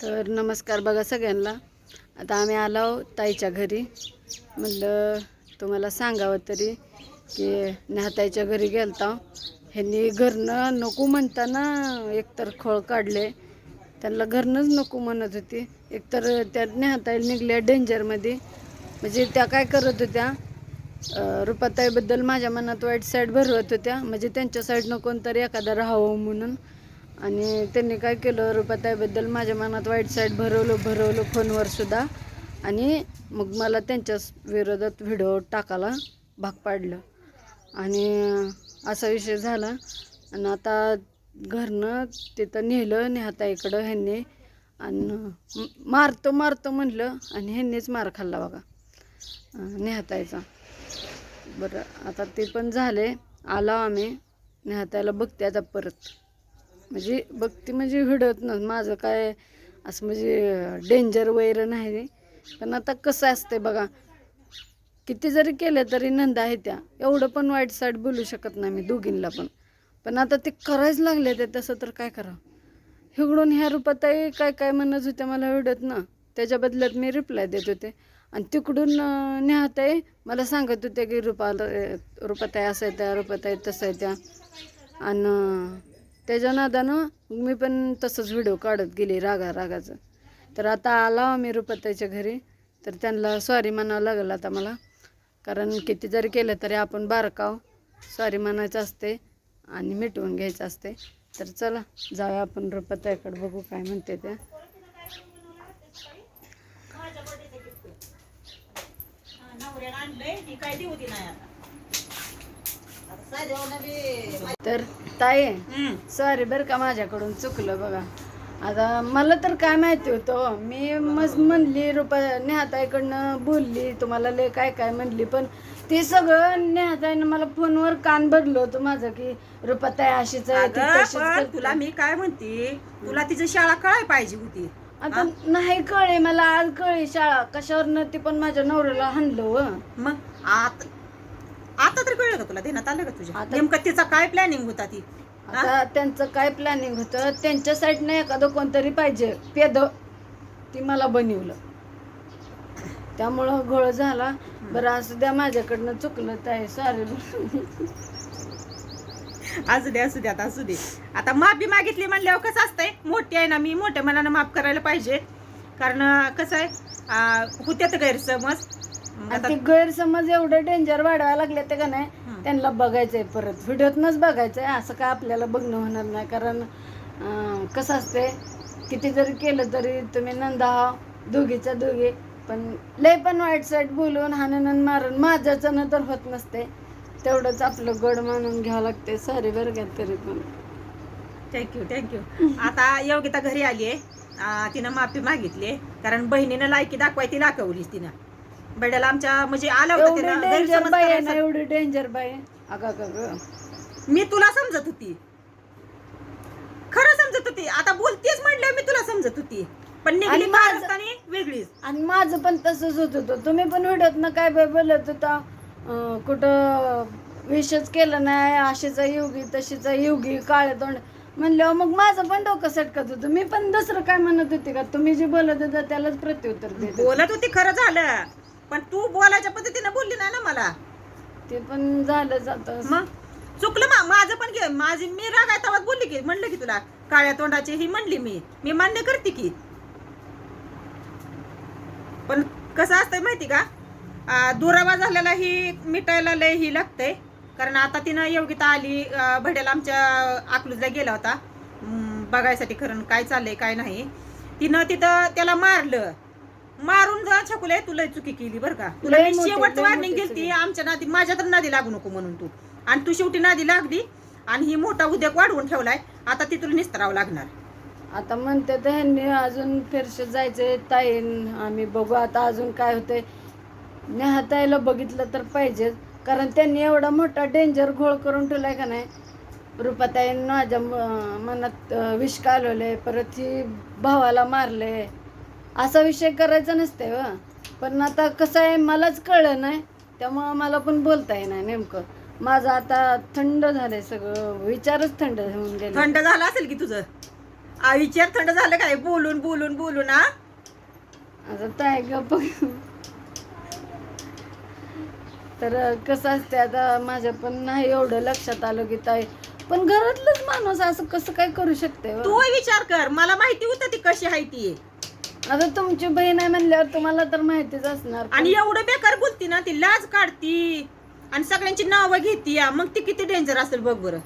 तर नमस्कार बघा सगळ्यांना. आता आम्ही आलो ताईच्या घरी. म्हटलं तुम्हाला सांगावं तरी की नेहाताईच्या घरी गेलता. ह्यांनी घरनं नको म्हणताना एकतर खोळ काढले. त्यांना घरनंच नको म्हणत होती. एकतर त्या नेहाताई निघल्या डेंजरमध्ये म्हणजे त्या काय करत होत्या रुपाताईबद्दल माझ्या मनात वाईट साईड भरवत होत्या. म्हणजे त्यांच्या साईडनं कोणतरी एखादा राहावं म्हणून आणि त्यांनी काय केलं रुपाताईबद्दल माझ्या मनात वाईट साईड भरवलं भरवलं फोनवर सुद्धा. आणि मग मला त्यांच्या विरोधात व्हिडिओ टाकायला भाग पाडलं. आणि असा विषय झाला. आणि आता घरनं तिथं नेलं नेहाताईकडं ह्यांनी. आणि मारतो मारतो म्हणलं आणि ह्यांनीच मार खाल्ला बघा. अं, नेहाताईचा. बरं आता ते पण झाले. आला आम्ही. नेहाताईला बघते आता परत. म्हणजे भक्ती म्हणजे हिडत ना माझं काय असं म्हणजे डेंजर वगैरे नाही पण आता कसं असते बघा किती जरी केलं तरी नंदा आहे त्या. एवढं पण वाईट साईड बोलू शकत नाही मी दोघींना पण. पण आता ते करायच लागले ते तसं तर काय करावं? हिकडून ह्या रूपातही काय काय म्हणत होत्या मला हिडत ना त्याच्या बदल्यात मी रिप्लाय देत होते. आणि तिकडून अं, मला सांगत होत्या की रुपाला रुपाताई असं आहे त्या रुपाताई तसं आहे त्या. आणि त्याच्या नादानं मी पण तसंच व्हिडिओ काढत गेले रागा रागाचं. तर आता आला मी रुपत्याच्या घरी. तर त्यांना सॉरी म्हणावं लागलं आता मला. कारण किती जरी केलं तरी आपण बारकाव. सॉरी म्हणायचं असते आणि मिटवून घ्यायचं असते. तर चला जाऊया आपण रुपाताईकडे बघू काय म्हणते त्या तर ताई सॉरी बरं का माझ्याकडून चुकलं बघा. आता मला तर काय माहिती होतं मी मस्त म्हणली रुपा नेहाताईकडनं बोलली तुम्हाला लय काय काय म्हणली पण ते सगळं नेहाताईनं मला फोनवर कान भरलं होतं माझं की रुपाताई अशीच आहे ती अगं, तशीच पण करते. तुला मी काय म्हणते तुला तिचं शाळा कळाय पाहिजे होती. आता नाही कळे मला आज कळे शाळा. कशावर ती पण माझ्या नवऱ्याला हाणलं. मग? आता आता तर कळलं का तुला? देण्यात आलं का तुझ्या. आता- नेमकं तिचा काय प्लॅनिंग होता ती? आता त्यांचं काय प्लॅनिंग होतं? त्यांच्या साईडनं एखादं कोणतरी पाहिजे. पेद. ती मला बनवलं. त्यामुळं घोळ झाला. बरं असं द्या माझ्याकडनं चुकलं ताई. सॉरी असू दे असू दे आता असू दे. आता माफी मागितली म्हणल्यावर कसं असतंय? मोठी आहे ना मी मोठ्या मनानं माफ करायला पाहिजे. कारण अं, कसं आहे? अं, होत्यात गैरसमज. आणि ते गैरसमज एवढं डेंजर वाढवायला लागले ते का नाही. त्यांना बघायचंय परत. व्हिडिओतनच बघायचंय. असं काय आपल्याला बघणं होणार नाही. कारण अं, कसं असते किती जरी केलं तरी तुम्ही नंदा हा दोघीच्या दोघी. पण लय पण वाईट साईड बोलून हाणून मारून माझ्याचं तर होत नसते तेवढंच आपलं गड मानून घ्यावं लागते सारी बरं का तरी पण. थँक्यू थँक्यू आता योगिता घरी आली आहे तिनं माफी मागितली कारण बहिणीनं लायकी दाखवायची दाखवलीच तिनं. बड्याला आमच्या म्हणजे आलं होतं एवढी डेंजर गैरसमज बाई आहे ना करायचा. एवढी डेंजर बाई. अगा का ग मी तुला समजत होती. खरं समजत होती. आता बोलतेच म्हणलं मी तुला समजत होती. पण निघली आणि माझं- महाराष्ट्राने वेगळीच. आणि माझं पण तसंच होत होतं. तुम्ही पण व्हिडिओत ना काय बाय बोलत होता अं, कुठं विषच केलं नाही अशीचा युगी तशीचा युगी काळे तोंड. म्हणल्यावर मग माझं पण डोकं सटकत होतं. मी पण दुसरं काय म्हणत होते का? तुम्ही जे बोलत होता त्यालाच प्रत्युत्तर देत होते. बोलत होती खरं झालं. पण तू बोलायच्या पद्धतीने बोलली नाही ना मला. ते पण झालं जातं मग? चुकलं मा माझं पण घे माझी मी राग तवात बोलली की म्हणलं की तुला काळ्या तोंडाची ही म्हणली मी मी मान्य करते की. पण कसं असतंय माहिती का? दुरावा झालेला ही मिटायला लय ही लागतंय. कारण आता तिनं योगिता आली भड्याला आमच्या अकलूजला गेला होता. बघायसाठी खरं काय चाललंय काय नाही. तिनं तिथं त्याला मारलं. मारून जा छकुले तुला चुकी केली बरं का. तुला लय मी मोठी- शेवट लय वार्निंग मोठी दिली आमच्या नादी माझ्या तर नादी लागू नको म्हणून तू. आणि तू शेवटी नादी लागली आणि ही मोठा उद्योग वाढवून ठेवलाय आता ती तुला निस्तरावं लागणार. आता म्हणते तर ह्यांनी अजून फिरशे जायचे ताईन आम्ही बघू आता अजून काय होतंय. नेहाताईला बघितलं तर पाहिजेच कारण त्यांनी एवढा मोठा डेंजर घोळ करून ठेवलाय का नाही रुपाताईनं माझ्या म- मनात अं, विष कालवले परत ही भावाला मारले असा विषय करायचा नसते व. पण आता कसं आहे मलाच कळलं नाही त्यामुळं मला पण बोलता येणार नेमकं. माझं आता थंड झालंय सगळं विचारच थंड होऊन गेले. थंड झालं असेल की तुझं? आईच्यात थंड झालं काय? बोलून बोलून बोलून हा आता ताय गप्प तर कसं असते आता माझ्या पण नाही एवढं लक्षात आलं की ताई. पण घरातलंच माणूस असं कसं काय करू शकते? तू विचार कर. मला माहिती होतं ती कशी आहे ती. आता तुमची बहीण आहे म्हणल्यावर तुम्हाला तर माहितीच असणार आणि एवढं बेकार बोलती ना ती लाज काढती. आणि सगळ्यांची नावं घेती. मग ती किती डेंजर असेल बघ बरं.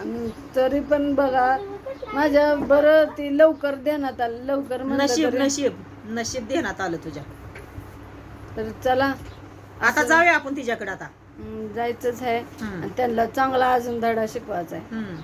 आणि तरी पण बघा माझ्या बरं ती लवकर देण्यात आलं. लवकर म्हणलं नशीब तरी- नशीब. नशीब देण्यात आलं तुझ्या. तर चला. आता जाऊया आपण तिच्याकडे आता. हम्म, जायचंच आहे. हम्म. आणि त्यांना चांगला अजून धडा शिकवायचा आहे. हम्म.